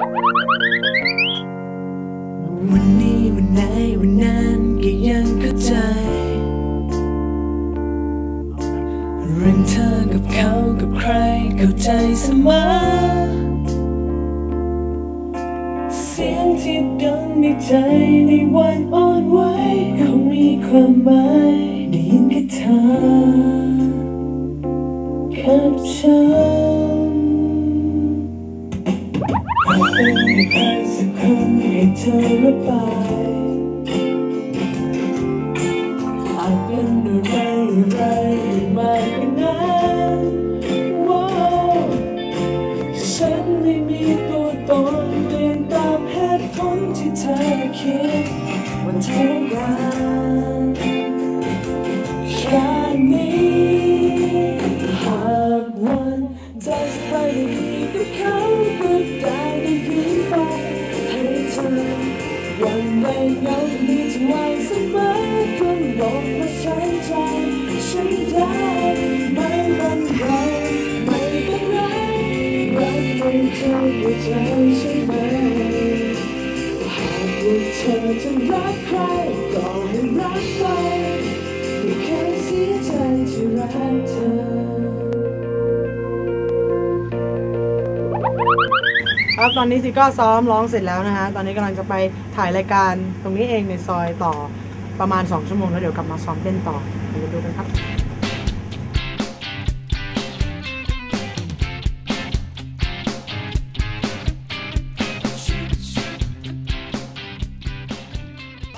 วันนี้วันไหนวันนั้นก็ยังเข้าใจ เรื่องเธอกับเขากับใครเข้าใจเสมอ เสียงที่ดังในใจในวันอ่อนไหวคงมีความหมายได้ยินแค่เธอกับฉัน เราเป็นใครสักคนให้เธอระบาย ใจใช่ไหมหากว่าเธอจะรักใครก็ให้รักไปไม่เคยเสียใจที่รักเธอ ครับตอนนี้ซีก็ซ้อมร้องเสร็จแล้วนะฮะ ตอนนี้กำลังจะไปถ่ายรายการตรงนี้เองในซอยต่อประมาณ 2 ชั่วโมงแล้วเดี๋ยวกลับมาซ้อมเต้นต่อเดี๋ยวดูกันครับ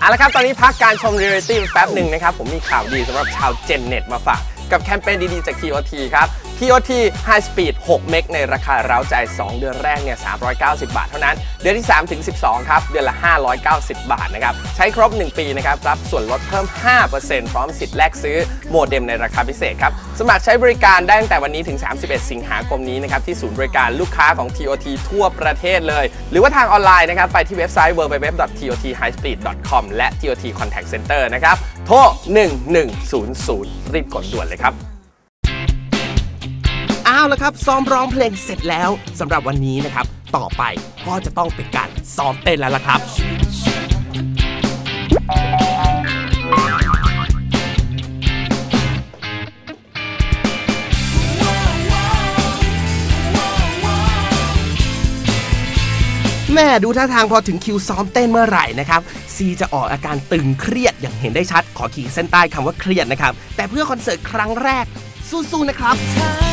เอาละครับ ตอนนี้พักการชมเรียลิตี้แป๊บหนึ่งนะครับ ผมมีข่าวดีสำหรับชาวเจนเน็ตมาฝาก กับแคมเปญดีๆจาก TOT ครับ TOT High Speed 6 เมกในราคาเร้าใจ 2 เดือนแรกเนี่ย 390 บาทเท่านั้น เดือนที่ 3 ถึง 12 ครับ เดือนละ 590 บาทนะครับ ใช้ครบ 1 ปีนะครับ รับส่วนลดเพิ่ม 5%พร้อมสิทธิ์แลกซื้อโมเด็มในราคาพิเศษครับ สมัครใช้บริการได้ตั้งแต่วันนี้ถึง 31 สิงหาคมนี้นะครับ ที่ศูนย์บริการลูกค้าของ TOT ทั่วประเทศเลย หรือว่าทางออนไลน์นะครับ ไปที่เว็บไซต์ www.tothighspeed.com และ TOT Contact Center นะครับ โทร 1100 รีบกดด่วนเลยครับ เอาละครับซ้อมร้องเพลงเสร็จแล้วสำหรับวันนี้นะครับ ต่อไปก็จะต้องเป็นการซ้อมเต้นแล้วล่ะครับ แม่ดูท่าทางพอถึงคิวซ้อมเต้นเมื่อไหร่นะครับ ซีจะออกอาการตึงเครียดอย่างเห็นได้ชัด ขอขีดเส้นใต้คำว่าเครียดนะครับ แต่เพื่อคอนเสิร์ตครั้งแรก สู้ๆนะครับ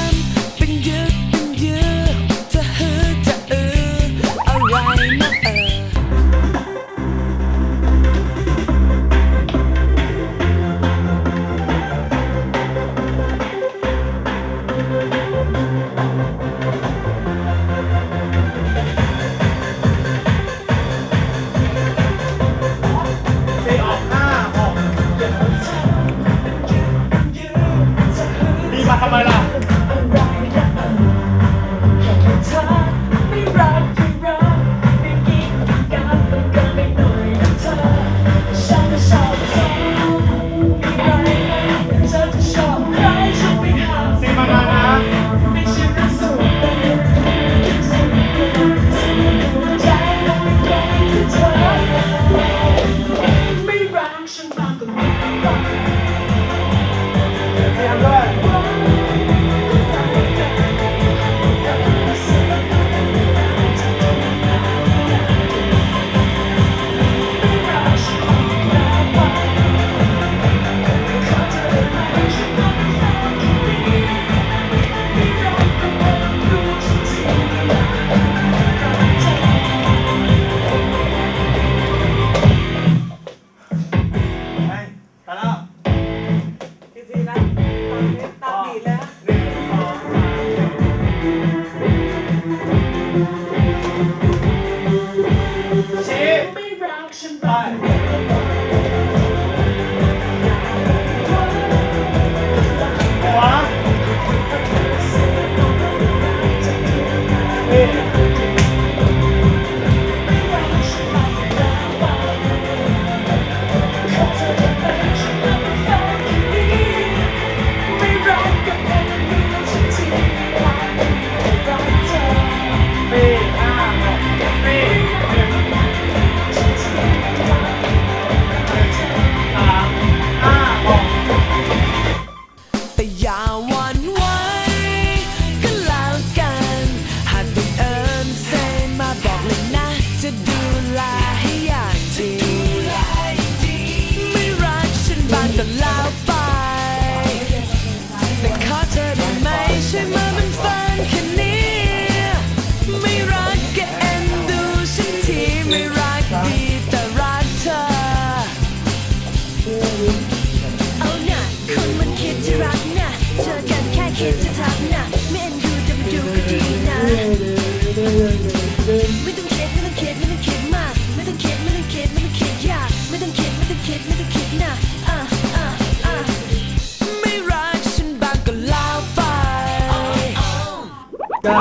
ก็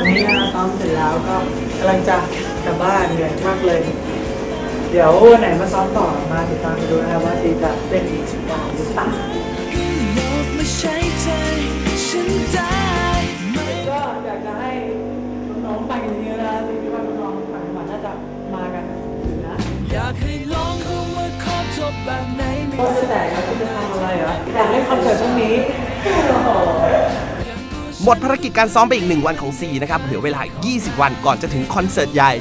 วันนี้นะซ้อมเสร็จแล้วก็กำลังจะกลับบ้านเหนื่อยมากเลย เดี๋ยววันไหนมาซ้อมต่อมาติดตามกันดูนะครับว่าซีจะเล่นอีกสิบดาวหรือเปล่าลบมาใช้ใจฉันได้ไหมก็อยากจะให้น้องๆไปกันเยอะๆนะซีคิดว่าน้องๆต่างจังหวัดน่าจะมากันอยู่นะอยากให้ลองเข้ามาขอจบแบบไหนไม่ก็จะแต่ก็จะทำอะไรเหรออยากเล่นคอนเสิร์ตช่วงนี้ หมดภารกิจการซ้อมไปอีกหนึ่งวันของซีนะครับเหลือเวลา 20 วันก่อนจะถึงคอนเสิร์ตใหญ่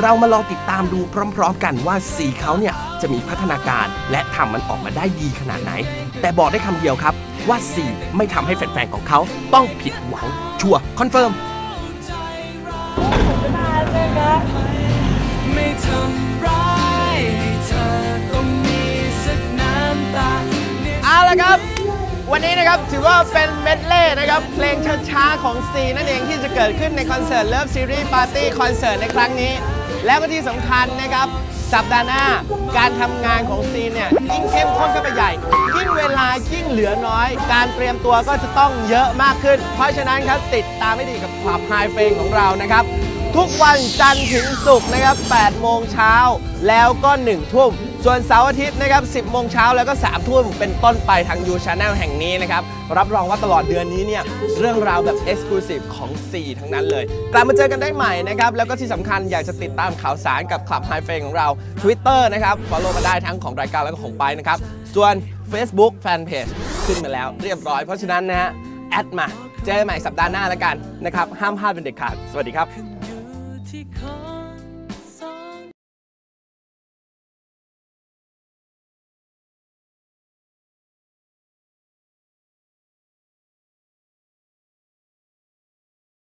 เรามาลองติดตามดูพร้อมๆกันว่าซีเขาเนี่ยจะมีพัฒนาการและทำมันออกมาได้ดีขนาดไหน แต่บอกได้คำเดียวครับว่าซีไม่ทำให้แฟนๆของเขาต้องผิดหวังชัวร์คอนเฟิร์ม วันนี้นะครับถือว่าเป็นเมดเล่นะครับ เพลงช้าๆของซีนั่นเองที่จะเกิดขึ้นในคอนเสิร์ต Love Series Party คอนเสิร์ตในครั้งนี้ และก็ที่สำคัญนะครับ สัปดาห์หน้าการทำงานของซีเนี่ยยิ่งเข้มข้นกันไปใหญ่ยิ่งเวลายิ่งเหลือน้อย การเตรียมตัวก็จะต้องเยอะมากขึ้น เพราะฉะนั้นครับติดตามให้ดีกับคลับไฮเฟงของเรานะครับทุกวันจันทร์ถึงศุกร์นะครับ8โมงเช้าแล้วก็1ทุ่ม ส่วนเสาร์อาทิตย์นะครับ 10 โมงเช้าแล้วก็3ทุ่มเป็นต้นไปทาง You Channel แห่งนี้นะครับ รับรองว่าตลอดเดือนนี้เนี่ย เรื่องราวแบบ Exclusive ของ C ทั้งนั้นเลย กลับมาเจอกันได้ใหม่นะครับ แล้วก็ที่สำคัญอยากจะติดตามข่าวสารกับ Club High f r i e n d ของเรา Twitter นะครับ follow มาได้ทั้งของรายการแล้วก็ของไปนะครับ ส่วน Facebook Fanpage ขึ้นมาแล้วเรียบร้อย เพราะฉะนั้นนะฮะแอดมา เจอกันใหม่สัปดาห์หน้าแล้วกันนะครับ ห้ามพลาดเป็นเด็ดขาด สวัสดีครับ